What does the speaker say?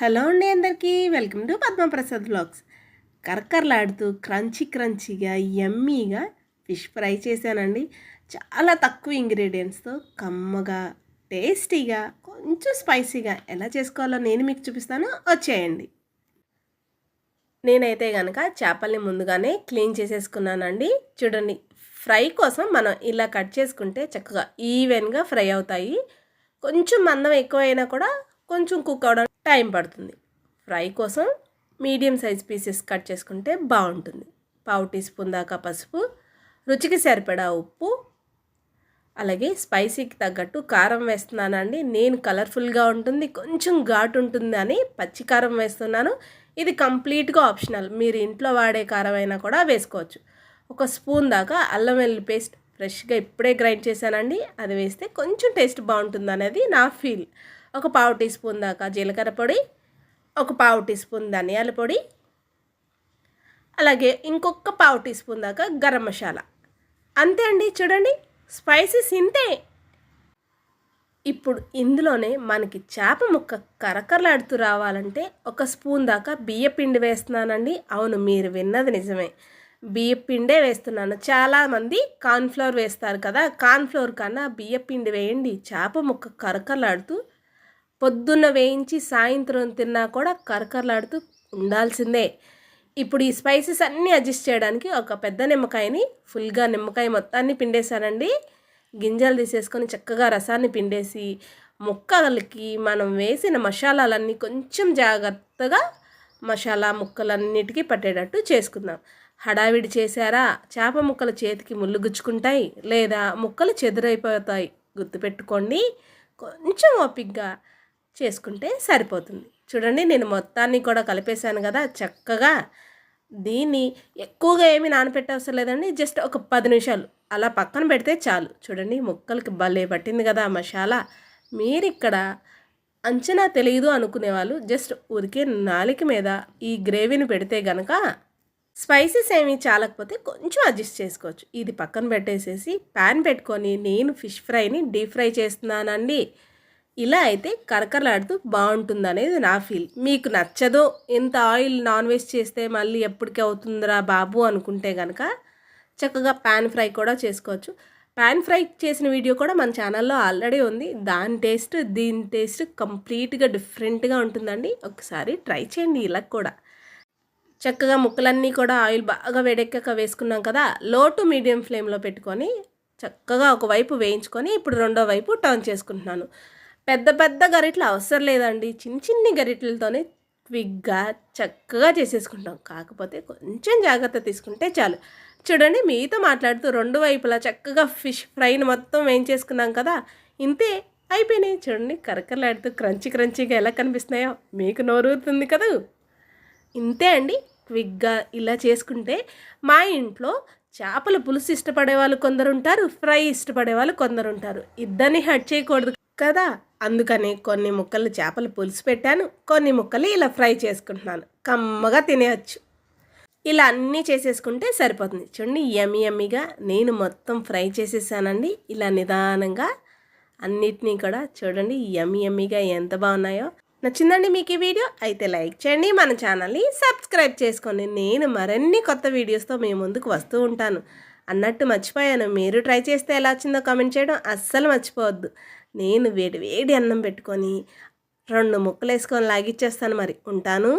Hello అండి అందరికీ. Welcome to Padmaprasad blogs కరకరలాడుతూ క్రంచీ క్రంచీగా యమ్మీగా ఫిష్ ఫ్రై చేశానండి. చాలా తక్కువ ఇంగ్రీడియంట్స్తో కమ్మగా టేస్టీగా కొంచెం స్పైసీగా ఎలా చేసుకోవాలో నేను మీకు చూపిస్తాను. వచ్చేయండి. నేనైతే కనుక చేపల్ని ముందుగానే క్లీన్ చేసేసుకున్నానండి. చూడండి ఫ్రై కోసం మనం ఇలా కట్ చేసుకుంటే చక్కగా ఈవెన్గా ఫ్రై అవుతాయి. కొంచెం మందం ఎక్కువైనా కూడా కొంచెం కుక్ అవడం టైం పడుతుంది. ఫ్రై కోసం మీడియం సైజ్ పీసెస్ కట్ చేసుకుంటే బాగుంటుంది. పావు టీ స్పూన్ దాకా పసుపు రుచికి సరిపడా ఉప్పు అలాగే స్పైసీకి తగ్గట్టు కారం వేస్తున్నానండి. నేను కలర్ఫుల్గా ఉంటుంది కొంచెం ఘాటు ఉంటుంది అని పచ్చి కారం వేస్తున్నాను. ఇది కంప్లీట్గా ఆప్షనల్. మీరు ఇంట్లో వాడే కారం అయినా కూడా వేసుకోవచ్చు. ఒక స్పూన్ దాకా అల్లం వెల్లుల్లి పేస్ట్ ఫ్రెష్గా ఇప్పుడే గ్రైండ్ చేశానండి. అది వేస్తే కొంచెం టేస్ట్ బాగుంటుంది అనేది నా ఫీల్. ఒక పావు టీ స్పూన్ దాకా జీలకర్ర పొడి ఒక పావు టీ స్పూన్ ధనియాల పొడి అలాగే ఇంకొక పావు టీ స్పూన్ దాకా గరం మసాలా. అంతే అండి చూడండి స్పైసెస్ ఇంతే. ఇప్పుడు ఇందులోనే మనకి చేప ముక్క కరకరలాడుతూ రావాలంటే ఒక స్పూన్ దాకా బియ్య పిండి వేస్తున్నానండి. అవును మీరు విన్నది నిజమే. బియ్య పిండే వేస్తున్నాను. చాలామంది కార్న్ఫ్లవర్ వేస్తారు కదా కార్న్ఫ్లవర్ కన్నా బియ్య పిండి వేయండి. చేప ముక్క కరకరలాడుతూ పొద్దున్న వేయించి సాయంత్రం తిన్నా కూడా కరకరలాడుతూ ఉండాల్సిందే. ఇప్పుడు ఈ స్పైసెస్ అన్నీ అడ్జస్ట్ చేయడానికి ఒక పెద్ద నిమ్మకాయని ఫుల్గా నిమ్మకాయ మొత్తాన్ని పిండేశానండి. గింజలు తీసేసుకొని చక్కగా రసాన్ని పిండేసి ముక్కలకి మనం వేసిన మసాలాలన్నీ కొంచెం జాగ్రత్తగా మసాలా ముక్కలన్నిటికీ పట్టేటట్టు చేసుకుందాం. హడావిడి చేశారా? చేప ముక్కలు చేతికి ముల్లుగుచ్చుకుంటాయి లేదా ముక్కలు చెదురైపోతాయి గుర్తుపెట్టుకోండి. కొంచెం ఓపిగ్గా చేసుకుంటే సరిపోతుంది. చూడండి నేను మొత్తాన్ని కూడా కలిపేశాను కదా చక్కగా దీన్ని ఎక్కువగా ఏమి నానపెట్టవసరం లేదండి జస్ట్ ఒక పది నిమిషాలు. అలా పక్కన పెడితే చాలు. చూడండి ముక్కలకి భలే పట్టింది కదా మసాలా. మీరు ఇక్కడ అంచనా తెలియదు అనుకునే వాళ్ళు జస్ట్ ఉరికే నాలిక మీద ఈ గ్రేవీని పెడితే గనక స్పైసెస్ ఏమీ చాలకపోతే కొంచెం అడ్జస్ట్ చేసుకోవచ్చు. ఇది పక్కన పెట్టేసేసి ప్యాన్ పెట్టుకొని నేను ఫిష్ ఫ్రైని డీప్ ఫ్రై చేస్తున్నానండి. ఇలా అయితే కరకరలాడుతూ బాగుంటుంది అనేది నా ఫీల్. మీకు నచ్చదో ఇంత ఆయిల్ నాన్ వెజ్ చేస్తే మళ్ళీ ఎప్పటికీ అవుతుందిరా బాబు అనుకుంటే కనుక చక్కగా పాన్ ఫ్రై కూడా చేసుకోవచ్చు. పాన్ ఫ్రై చేసిన వీడియో కూడా మన ఛానల్లో ఆల్రెడీ ఉంది. దాని టేస్ట్ దీని టేస్ట్ కంప్లీట్గా డిఫరెంట్గా ఉంటుందండి. ఒకసారి ట్రై చేయండి ఇలా కూడా. చక్కగా ముక్కలన్నీ కూడా ఆయిల్ బాగా వేడెక్కాక వేసుకున్నాం కదా లో టు మీడియం ఫ్లేమ్లో పెట్టుకొని చక్కగా ఒకవైపు వేయించుకొని ఇప్పుడు రెండో వైపు టర్న్ చేసుకుంటున్నాను. పెద్ద పెద్ద గరిటలు అవసరం లేదండి. చిన్న చిన్ని గరిటలతోనే క్విక్గా చక్కగా చేసేసుకుంటాం. కాకపోతే కొంచెం జాగ్రత్త తీసుకుంటే చాలు. చూడండి మీతో మాట్లాడుతూ రెండు వైపులా చక్కగా ఫిష్ ఫ్రైని మొత్తం వేయించేసుకున్నాం కదా. ఇంతే అయిపోయినాయి. చూడండి కరకరలాడుతూ క్రంచి క్రంచిగా ఎలా కనిపిస్తున్నాయో మీకు నోరుతుంది కదా. ఇంతే అండి. క్విక్గా ఇలా చేసుకుంటే మా ఇంట్లో చేపల పులుసు ఇష్టపడే వాళ్ళు కొందరు ఉంటారు ఫ్రై ఇష్టపడే వాళ్ళు కొందరు ఉంటారు ఇద్దరిని హట్ చేయకూడదు కదా? అందుకని కొన్ని ముక్కలు చేపలు పులుసు పెట్టాను కొన్ని ముక్కలు ఇలా ఫ్రై చేసుకుంటున్నాను. కమ్మగా తినేయచ్చు. ఇలా అన్నీ చేసేసుకుంటే సరిపోతుంది. చూడండి యమ్మి యమ్మిగా నేను మొత్తం ఫ్రై చేసేసానండి. ఇలా నిదానంగా అన్నిటినీ కూడా చూడండి యమ్మి యమ్మిగా ఎంత బాగున్నాయో. నచ్చిందండి మీకు ఈ వీడియో? అయితే లైక్ చేయండి మన ఛానల్ని సబ్స్క్రైబ్ చేసుకోండి. నేను మరిన్ని కొత్త వీడియోస్తో మీ ముందుకు వస్తూ ఉంటాను. అన్నట్టు మర్చిపోయాను. మీరు ట్రై చేస్తే ఎలా వచ్చిందో కామెంట్ చేయడం అస్సలు మర్చిపోవద్దు. నేను వేడి వేడి అన్నం పెట్టుకొని రెండు ముక్కలు వేసుకొని లాగిచ్చేస్తాను మరి. ఉంటాను?